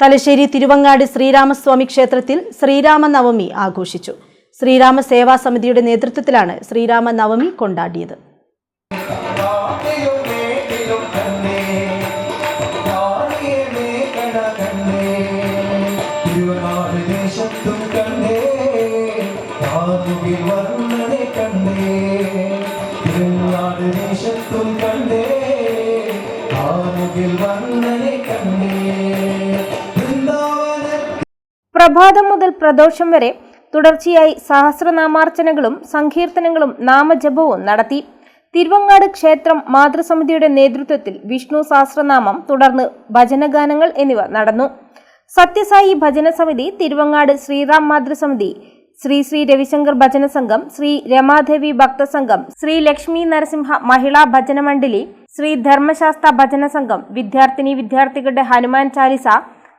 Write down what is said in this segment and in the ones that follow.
തലശ്ശേരി തിരുവങ്ങാട് ശ്രീരാമസ്വാമി ക്ഷേത്രത്തിൽ ശ്രീരാമനവമി ആഘോഷിച്ചു. ശ്രീരാമ സേവാ സമിതിയുടെ നേതൃത്വത്തിലാണ് ശ്രീരാമനവമി കൊണ്ടാടിയത്. കണ്ടേ കണ്ടേ. പ്രഭാതം മുതൽ പ്രദോഷം വരെ തുടർച്ചയായി സഹസ്രനാമാർച്ചനകളും സങ്കീർത്തനങ്ങളും നാമജപവും നടത്തി. തിരുവങ്ങാട് ക്ഷേത്രം മാതൃസമിതിയുടെ നേതൃത്വത്തിൽ വിഷ്ണു സഹസ്രനാമം തുടർന്ന് ഭജനഗാനങ്ങൾ എന്നിവ നടന്നു. സത്യസായി ഭജന സമിതി തിരുവങ്ങാട് ശ്രീറാം മാതൃസമിതി ശ്രീ ശ്രീ രവിശങ്കർ ഭജന സംഘം ശ്രീ രമാദേവി ഭക്തസംഘം ശ്രീ ലക്ഷ്മി നരസിംഹ മഹിളാ ഭജന മണ്ഡലി ശ്രീ ധർമ്മശാസ്ത്ര ഭജന സംഘം വിദ്യാർത്ഥിനി വിദ്യാർത്ഥികളുടെ ഹനുമാൻ ചാലിസ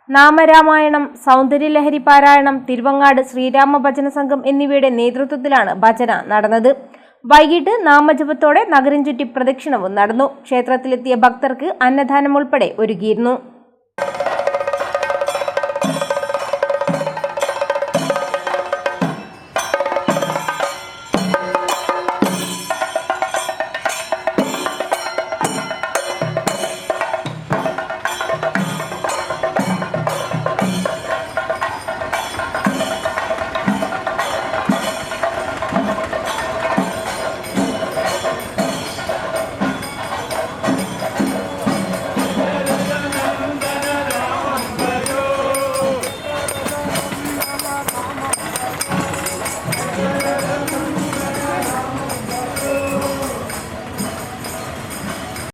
നാമരാമായണം സൗന്ദര്യലഹരി പാരായണം തിരുവങ്ങാട് ശ്രീരാമ ഭജന സംഘം എന്നിവയുടെ നേതൃത്വത്തിലാണ് ഭജന നടന്നത്. വൈകിട്ട് നാമജപത്തോടെ നഗരം ചുറ്റി പ്രദക്ഷിണവും നടന്നു. ക്ഷേത്രത്തിലെത്തിയ ഭക്തർക്ക് അന്നദാനം ഉൾപ്പെടെ ഒരുക്കിയിരുന്നു.